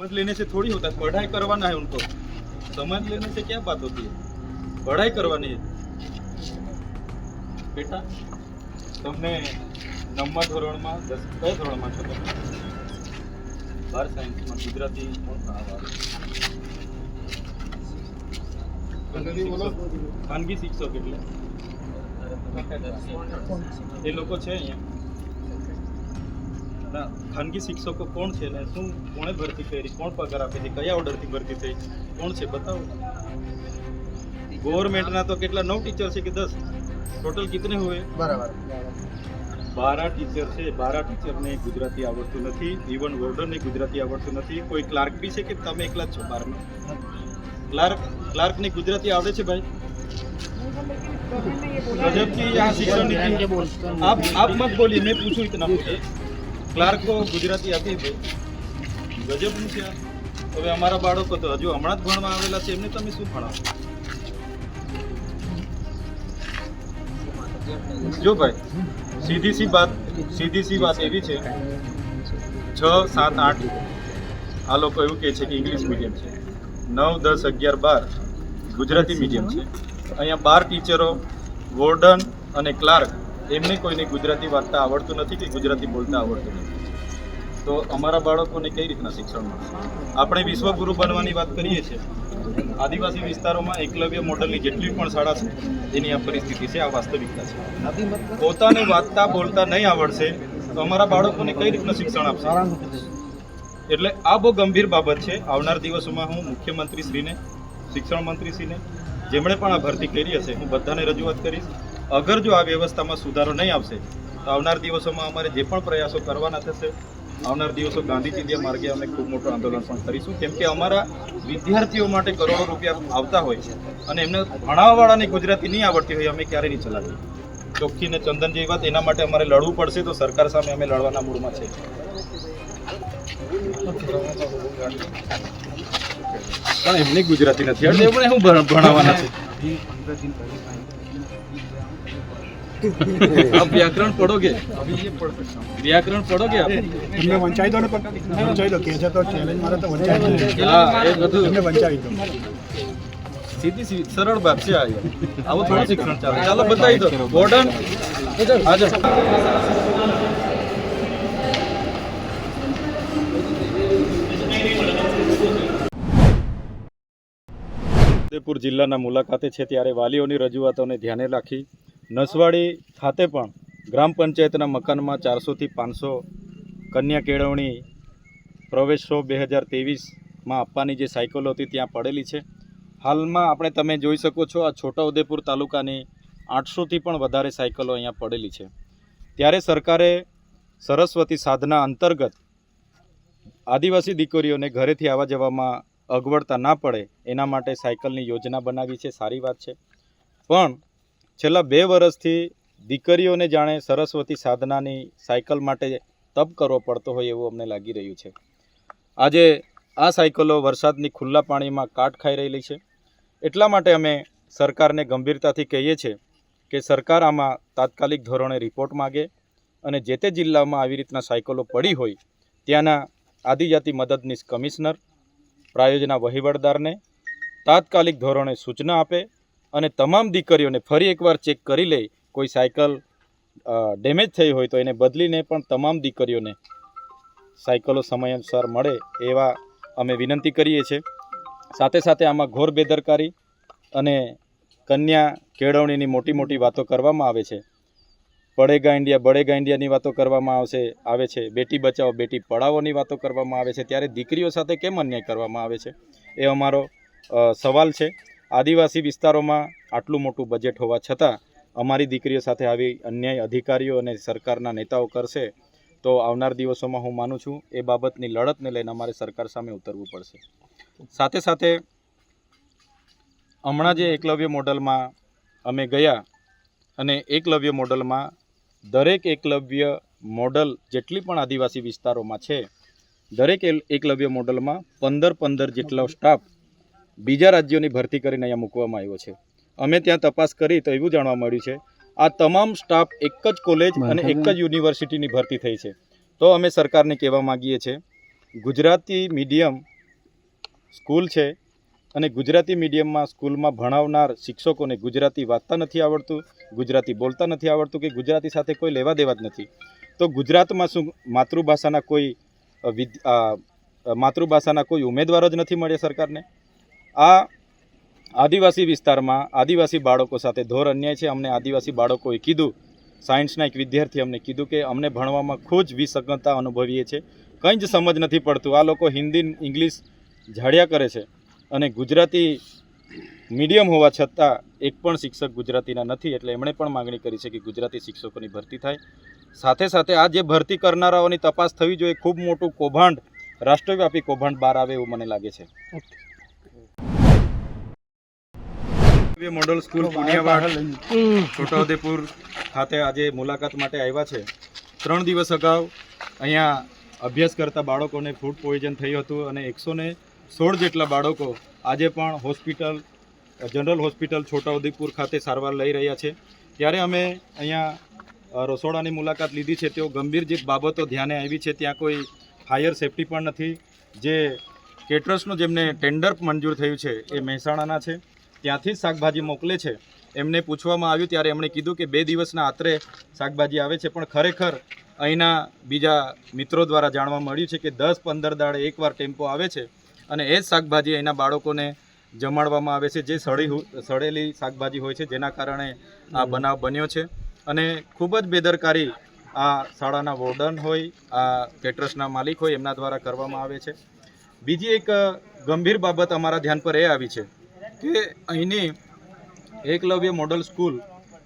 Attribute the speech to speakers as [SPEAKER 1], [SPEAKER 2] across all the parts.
[SPEAKER 1] समझ लेने से थोड़ी होता है पढ़ाई करवाना है उनको समझ लेने से क्या बात होती है पढ़ाई करवानी है બેટા તમને નવમા ધોરણમાં દસ કયા ધોરણમાં છો તમે બાર સાયન્સમાં ગુજરાતી કોણ ભણાવવા ખાનગી શિક્ષક એટલે એ લોકો છે અહીંયા ના ખાનગી શિક્ષકો કોણ છે ને શું કોણે ભરતી કરી કોણ પગાર આપે છે કયા ઓર્ડરથી ભરતી થઈ કોણ છે બતાવો. ગવર્મેન્ટના તો કેટલા નવ ટીચર છે કે દસ? ટોટલ કિતને હોય
[SPEAKER 2] બરાબર.
[SPEAKER 1] બારા ટીચર છે. બારા ટીચરને ગુજરાતી આવડતું નથી. ઇવન વોર્ડરને ગુજરાતી આવડતું નથી. કોઈ ક્લાર્ક બી છે કે તમે એકલા જ છો બારમાં? ક્લાર્ક ક્લાર્કને ગુજરાતી આવડે છે ભાઈ? ગજબ આ શિક્ષણ નીતિ આપ આપ મત બોલીએ મેં પૂછું ઇતના ક્લાર્ક ગુજરાતી આપી ભાઈ ગજબનું છે. હવે અમારા બાળકો તો હજુ હમણાં જ ભણવા આવેલા છે, એમને તમે શું ભણાવો? જો ભાઈ, સીધી સી વાત, સીધી સી વાત એવી છે. છ, સાત, આઠ. આ લોકો એવું કહે છે કે ઇંગ્લિશ મીડિયમ છે. નવ, દસ, અગિયાર, બાર ગુજરાતી મીડિયમ છે. અહીંયા બાર ટીચરો, વોર્ડન અને ક્લાર્ક એમને કોઈને ગુજરાતી વાંચતા આવડતું નથી કે ગુજરાતી બોલતા આવડતું નથી. તો અમારા બાળકોને કઈ રીતના શિક્ષણ મળશે? આપણે વિશ્વગુરુ બનવાની વાત કરીએ છીએ. આદિવાસી વિસ્તારોમાં એકલવ્ય મોડલની જેટલી પણ શાળા છે, એની આ પરિસ્થિતિ છે, આ વાસ્તવિકતા છે. પોતાને વાંચતા બોલતા નહીં આવડશે, તો અમારા બાળકોને કઈ રીતના શિક્ષણ આપશે? એટલે આ બહુ ગંભીર બાબત છે. આવનાર દિવસોમાં હું મુખ્યમંત્રીશ્રીને, શિક્ષણ મંત્રીશ્રીને, જેમણે પણ આ ભરતી કરી હશે, હું બધાને રજૂઆત કરીશ. અગર જો આ વ્યવસ્થામાં સુધારો નહીં આવશે તો આવનાર દિવસોમાં અમારે જે પણ પ્રયાસો કરવાના થશે આવનાર દિવસો ગાંધી ચિંધ્યા માર્ગે અમે ખૂબ મોટું આંદોલન પણ કરીશું. કેમ કે અમારા વિદ્યાર્થીઓ માટે કરોડો રૂપિયા આવતા હોય છે અને એમને ભણાવવાવાળાને ગુજરાતી નહીં આવડતી હોય અમે ક્યારે નહીં ચલાવીએ. ચોખ્ખી ને ચંદન જેવી વાત એના માટે અમારે લડવું પડશે તો સરકાર સામે અમે લડવાના મૂડમાં છે પણ એમને ગુજરાતી નથી આવડતી. એમણે શું ભણાવવાના છે. आप व्याकरण पढ़ोगे व्याकरण पढ़ोगे आप
[SPEAKER 2] એમને વંચાવી દો ને પણ વંચાવી દો કે છે તો ચેલેન્જ મારે તો વંચાવી દો
[SPEAKER 1] હા એ બધું
[SPEAKER 2] એમને વંચાવી દો
[SPEAKER 1] સીધી સીધી સરળ બાત છે આ યાર. આવું થોડું શિક્ષણ ચાલે ચાલો બતાવી દો ગોર્ડન આજો ઉદયપુર જિલ્લાના મુલાકાતે છે ત્યારે વાલીઓની રજૂઆતોને ધ્યાને રાખી નસવાડી ખાતે પણ ગ્રામ પંચાયતના મકાનમાં ચારસોથી પાંચસો કન્યા કેળવણી પ્રવેશો બે હજાર ત્રેવીસમાં આપવાની જે સાયકલો હતી ત્યાં પડેલી છે. હાલમાં આપણે તમે જોઈ શકો છો, આ છોટાઉદેપુર તાલુકાની આઠસોથી પણ વધારે સાયકલો અહીંયા પડેલી છે. ત્યારે સરકારે સરસ્વતી સાધના અંતર્ગત આદિવાસી દીકરીઓને ઘરેથી આવવા જવામાં અગવડતા ના પડે, એના માટે સાયકલની યોજના બનાવી છે, સારી વાત છે. પણ છેલ્લા બે વર્ષથી દીકરીઓને જાણે સરસ્વતી સાધનાની સાયકલ માટે તપ કરવો પડતો હોય એવું અમને લાગી રહ્યું છે. આજે આ સાયકલો વરસાદની ખુલ્લા પાણીમાં કાટ ખાઈ રહેલી છે. એટલા માટે અમે સરકારને ગંભીરતાથી કહીએ છીએ કે સરકાર આમાં તાત્કાલિક ધોરણે રિપોર્ટ માગે અને જે તે જિલ્લામાં આવી રીતના સાયકલો પડી હોય ત્યાંના આદિજાતિ મદદનીશ કમિશનર, પ્રાયોજના વહીવટદારને તાત્કાલિક ધોરણે સૂચના આપે અને તમામ દીકરીઓને ફરી એકવાર ચેક કરી લે કોઈ સાયકલ ડેમેજ થઈ હોય તો એને બદલીને પણ તમામ દીકરીઓને સાયકલો સમયાનુસાર મળે એવા અમે વિનંતી કરીએ છીએ. સાથે સાથે આમાં ઘોર બેદરકારી અને કન્યા કેળવણીની મોટી મોટી વાતો કરવામાં આવે છે. પડેગા ઇન્ડિયા, બળેગા ઇન્ડિયાની વાતો કરવામાં આવશે, આવે છે. બેટી બચાવો, બેટી પઢાવોની વાતો કરવામાં આવે છે. ત્યારે દીકરીઓ સાથે કેમ અન્યાય કરવામાં આવે છે? એ અમારો સવાલ છે. આદિવાસી વિસ્તારોમાં આટલું મોટું બજેટ હોવા છતાં અમારી દીકરીઓ સાથે આવી અન્યાય અધિકારીઓ અને સરકારના નેતાઓ કરશે, તો આવનાર દિવસોમાં હું માનું છું એ બાબતની લડતને લઈને અમારે સરકાર સામે ઉતરવું પડશે. સાથે સાથે હમણાં જે એકલવ્ય મોડલમાં અમે ગયા અને એકલવ્ય મોડલમાં દરેક એકલવ્ય મોડલ જેટલી પણ આદિવાસી વિસ્તારોમાં છે, દરેક એકલવ્ય મોડલમાં પંદર પંદર જેટલો સ્ટાફ બીજા રાજ્યોની ભરતી કરીને અહીંયા મૂકવામાં આવ્યો છે. અમે ત્યાં તપાસ કરી તો એવું જાણવા મળ્યું છે આ તમામ સ્ટાફ એક જ કોલેજ અને એક જ યુનિવર્સિટીની ભરતી થઈ છે. તો અમે સરકારને કહેવા માગીએ છીએ ગુજરાતી મીડિયમ સ્કૂલ છે અને ગુજરાતી મીડિયમમાં સ્કૂલમાં ભણાવનાર શિક્ષકોને ગુજરાતી વાંચતા નથી આવડતું ગુજરાતી બોલતા નથી આવડતું કે ગુજરાતી સાથે કોઈ લેવા દેવા જ નથી. તો ગુજરાતમાં શું માતૃભાષાના કોઈ માતૃભાષાના કોઈ ઉમેદવારો જ નથી મળ્યા સરકારને? આ આદિવાસી વિસ્તારમાં આદિવાસી બાળકો સાથે ધોર અન્યાય છે. અમને આદિવાસી બાળકોએ કીધું, સાયન્સના એક વિદ્યાર્થી અમને કીધું કે અમને ભણવામાં ખૂબ જ વિસંગતતા અનુભવીએ છીએ. કંઈ જ સમજ નથી પડતું. આ લોકો હિન્દી, ઇંગ્લિશ ઝાડ્યા કરે છે અને ગુજરાતી મીડિયમ હોવા છતાં એક પણ શિક્ષક ગુજરાતીના નથી એટલે એમણે પણ માગણી કરી છે કે ગુજરાતી શિક્ષકોની ભરતી થાય. સાથે સાથે આ જે ભરતી કરનારાઓની તપાસ થવી જોઈએ, ખૂબ મોટું કૌભાંડ, રાષ્ટ્રવ્યાપી કૌભાંડ બહાર આવે એવું મને લાગે છે. મોડલ સ્કૂલ પુનિયાવાડ છોટાઉદેપુર ખાતે આજે મુલાકાત માટે આવ્યા છે. ત્રણ દિવસ અગાઉ અહીંયા અભ્યાસ કરતા બાળકોને ફૂડ પોઈઝન થયું હતું અને એકસો ને સોળ જેટલા બાળકો આજે પણ હોસ્પિટલ જનરલ હોસ્પિટલ છોટાઉદેપુર ખાતે સારવાર લઈ રહ્યા છે. ત્યારે અમે અહીંયા રસોડાની મુલાકાત લીધી છે. તેઓ ગંભીર જે બાબતો ધ્યાને આવી છે ત્યાં કોઈ ફાયર સેફટી પણ નથી. જે કેટરસનું જેમને ટેન્ડર મંજૂર થયું છે એ મહેસાણાના છે. ત્યાંથી જ શાકભાજી મોકલે છે. એમને પૂછવામાં આવ્યું, ત્યારે એમણે કીધું કે બે દિવસના આત્રે શાકભાજી આવે છે, પણ ખરેખર અહીંના બીજા મિત્રો દ્વારા જાણવા મળ્યું છે કે દસ પંદર દાડે એકવાર ટેમ્પો આવે છે અને એ જ શાકભાજી અહીંના બાળકોને જમાડવામાં આવે છે, જે સડી સળેલી શાકભાજી હોય છે, જેના કારણે આ બનાવ બન્યો છે. અને ખૂબ જ બેદરકારી આ શાળાના વોર્ડન હોય, આ કેટરસના માલિક હોય, એમના દ્વારા કરવામાં આવે છે. બીજી એક ગંભીર બાબત અમારા ધ્યાન પર એ આવી છે કે અહીંની એકલવ્ય મોડલ સ્કૂલ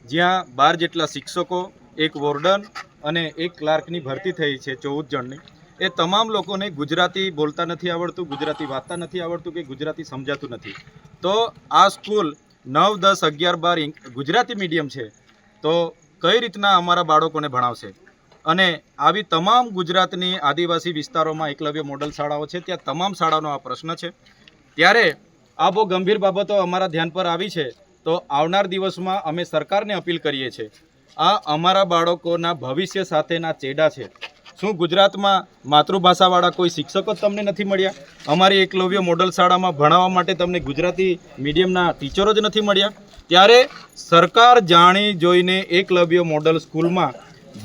[SPEAKER 1] જ્યાં બાર જેટલા શિક્ષકો, એક વોર્ડન અને એક ક્લાર્કની ભરતી થઈ છે ચૌદ જણની. એ તમામ લોકોને ગુજરાતી બોલતા નથી આવડતું, ગુજરાતી વાંચતા નથી આવડતું કે ગુજરાતી સમજાતું નથી. તો આ સ્કૂલ નવ, દસ, અગિયાર, બાર ગુજરાતી મીડિયમ છે, તો કઈ રીતના અમારા બાળકોને ભણાવશે? અને આવી તમામ ગુજરાતની આદિવાસી વિસ્તારોમાં એકલવ્ય મોડલ શાળાઓ છે, ત્યાં તમામ શાળાનો આ પ્રશ્ન છે. ત્યારે આ બહુ ગંભીર બાબતો અમારા ધ્યાન પર આવી છે. તો આવનાર દિવસમાં અમે સરકારને અપીલ કરીએ છીએ. આ અમારા બાળકોના ભવિષ્ય સાથેના ચેડા છે. શું ગુજરાતમાં માતૃભાષાવાળા કોઈ શિક્ષકો તમને નથી મળ્યા? અમારી એકલવ્ય મોડલ શાળામાં ભણાવવા માટે તમને ગુજરાતી મીડિયમના ટીચરો જ નથી મળ્યા? ત્યારે સરકાર જાણી જોઈને એકલવ્ય મોડલ સ્કૂલમાં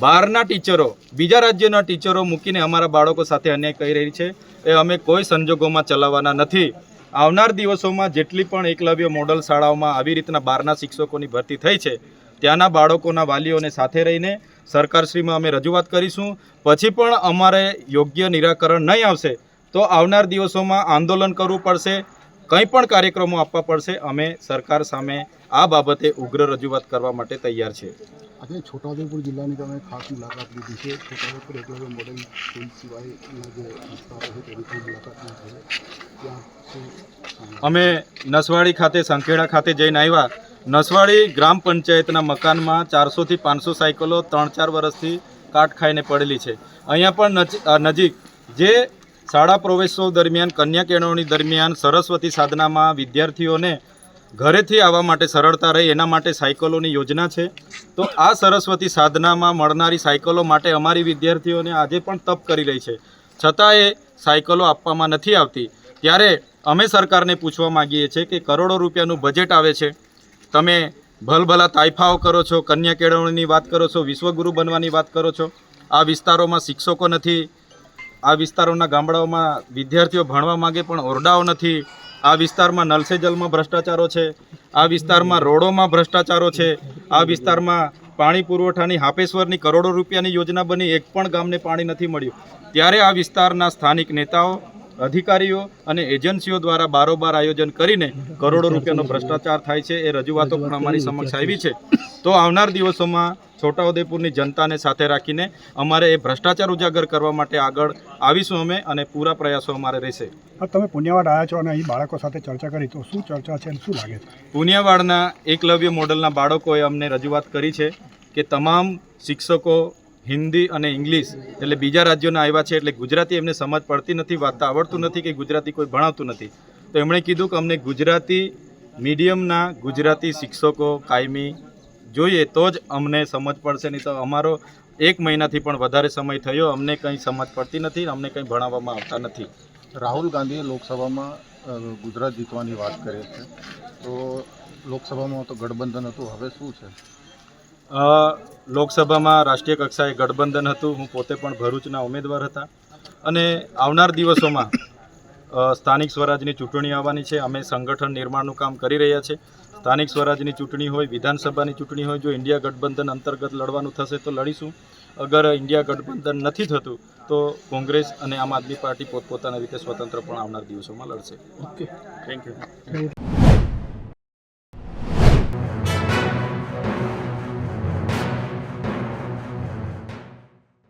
[SPEAKER 1] બહારના ટીચરો, બીજા રાજ્યના ટીચરો મૂકીને અમારા બાળકો સાથે અન્યાય કરી રહી છે. એ અમે કોઈ સંજોગોમાં ચલાવવાના નથી. આવનાર દિવસોમાં જેટલી પણ એકલવ્ય મોડલ શાળાઓમાં આવી રીતના બહારના શિક્ષકોની ભરતી થઈ છે, ત્યાંના બાળકોના વાલીઓને સાથે રહીને સરકારશ્રીમાં અમે રજૂઆત કરીશું. પછી પણ અમારે યોગ્ય નિરાકરણ નહીં આવશે, તો આવનાર દિવસોમાં આંદોલન કરવું પડશે. કંઈ પણ કાર્યક્રમો આપવા પડશે અમે સરકાર સામે આ બાબતે ઉગ્ર રજૂઆત કરવા માટે તૈયાર છે
[SPEAKER 2] આજે છોટાઉદેપુર જિલ્લાની તમે ખાસ મુલાકાત લીધી છે. છોટાઉદેપુર એટલે મોડેલ સ્કૂલ સિવાયના જે વિસ્તારો છે તેની મુલાકાત
[SPEAKER 1] અમે નસવાડી ખાતે સંખેડા ખાતે જઈને આવ્યા. નસવાડી ગ્રામ પંચાયતના મકાનમાં ચારસોથી પાંચસો સાયકલો ત્રણ ચાર વર્ષથી કાટ ખાઈને પડેલી છે. અહીંયા પણ નજીક જે શાળા પ્રવેશોત્સવ દરમિયાન, કન્યા કેળવણી દરમિયાન સરસ્વતી સાધનામાં વિદ્યાર્થીઓને ઘરેથી આવવા માટે સરળતા રહે, એના માટે સાયકલોની યોજના છે. તો આ સરસ્વતી સાધનામાં મળનારી સાયકલો માટે અમારી વિદ્યાર્થીઓને આજે પણ તપ કરી રહી છે. છતાં એ સાયકલો આપવામાં નથી આવતી. ત્યારે અમે સરકારને પૂછવા માંગીએ છીએ કે કરોડો રૂપિયાનું બજેટ આવે છે. તમે ભલભલા તાઇફાઓ કરો છો, કન્યા કેળવણીની વાત કરો છો, વિશ્વગુરુ બનવાની વાત કરો છો. આ વિસ્તારોમાં શિક્ષકો નથી આ વિસ્તારોના ગામડાઓમાં વિદ્યાર્થીઓ ભણવા માંગે પણ ઓરડાઓ નથી. આ વિસ્તારમાં નલસેજલમાં જલમાં ભ્રષ્ટાચારો છે. આ વિસ્તારમાં રોડોમાં ભ્રષ્ટાચારો છે. આ વિસ્તારમાં પાણી પુરવઠાની હાપેશ્વરની કરોડો રૂપિયાની યોજના બની, એક પણ ગામને પાણી નથી મળ્યું. ત્યારે આ વિસ્તારના સ્થાનિક નેતાઓ, અધિકારીઓ અને એજન્સીઓ દ્વારા બારોબાર આયોજન કરીને કરોડો રૂપિયાનો ભ્રષ્ટાચાર થાય છે એ રજૂઆતો પણ અમારી સમક્ષ આવી છે. તો આવનાર દિવસોમાં છોટાઉદેપુરની જનતાને સાથે રાખીને અમારે એ ભ્રષ્ટાચાર ઉજાગર કરવા માટે આગળ આવીશું અમે અને પૂરા પ્રયાસો અમારે રહેશે.
[SPEAKER 2] તમે પુણ્યવાડ આવ્યા છો અને અહીં બાળકો સાથે ચર્ચા કરી તો શું ચર્ચા છે અને શું લાગે છે?
[SPEAKER 1] પુનિયાવાડના એકલવ્ય મોડલના બાળકોએ અમને રજૂઆત કરી છે કે તમામ શિક્ષકો હિન્દી અને ઇંગ્લિશ એટલે બીજા રાજ્યોના આવ્યા છે એટલે ગુજરાતી એમને સમજ પડતી નથી વાંચતા આવડતું નથી કે ગુજરાતી કોઈ ભણાવતું નથી. તો એમણે કીધું કે અમને ગુજરાતી મીડિયમના ગુજરાતી શિક્ષકો કાયમી જોઈએ તો જ અમને સમજ પડશે નહીં તો અમારો એક મહિનાથી પણ વધારે સમય થયો અમને કંઈ સમજ પડતી નથી અમને કંઈ ભણાવવામાં આવતા નથી.
[SPEAKER 3] રાહુલ ગાંધીએ લોકસભામાં ગુજરાત જીતવાની વાત કરી છે. તો લોકસભામાં તો ગઠબંધન હતું હવે શું છે?
[SPEAKER 1] લોકસભામાં રાષ્ટ્રીય કક્ષાએ ગઠબંધન હતું હું પોતે પણ ભરૂચના ઉમેદવાર હતા. અને આવનાર દિવસોમાં સ્થાનિક સ્વરાજની ચૂંટણી આવવાની છે. અમે સંગઠન નિર્માણનું કામ કરી રહ્યા છે. સ્થાનિક સ્વરાજની ચૂંટણી હોય વિધાનસભાની ચૂંટણી હોય જો ઇન્ડિયા ગઠબંધન અંતર્ગત લડવાનું થશે તો લડીશું. અગર ઇન્ડિયા ગઠબંધન નથી થતું તો કોંગ્રેસ અને આમ આદમી પાર્ટી પોતપોતાના રીતે સ્વતંત્ર પણ આવનાર દિવસોમાં લડશે.
[SPEAKER 2] Okay
[SPEAKER 1] thank you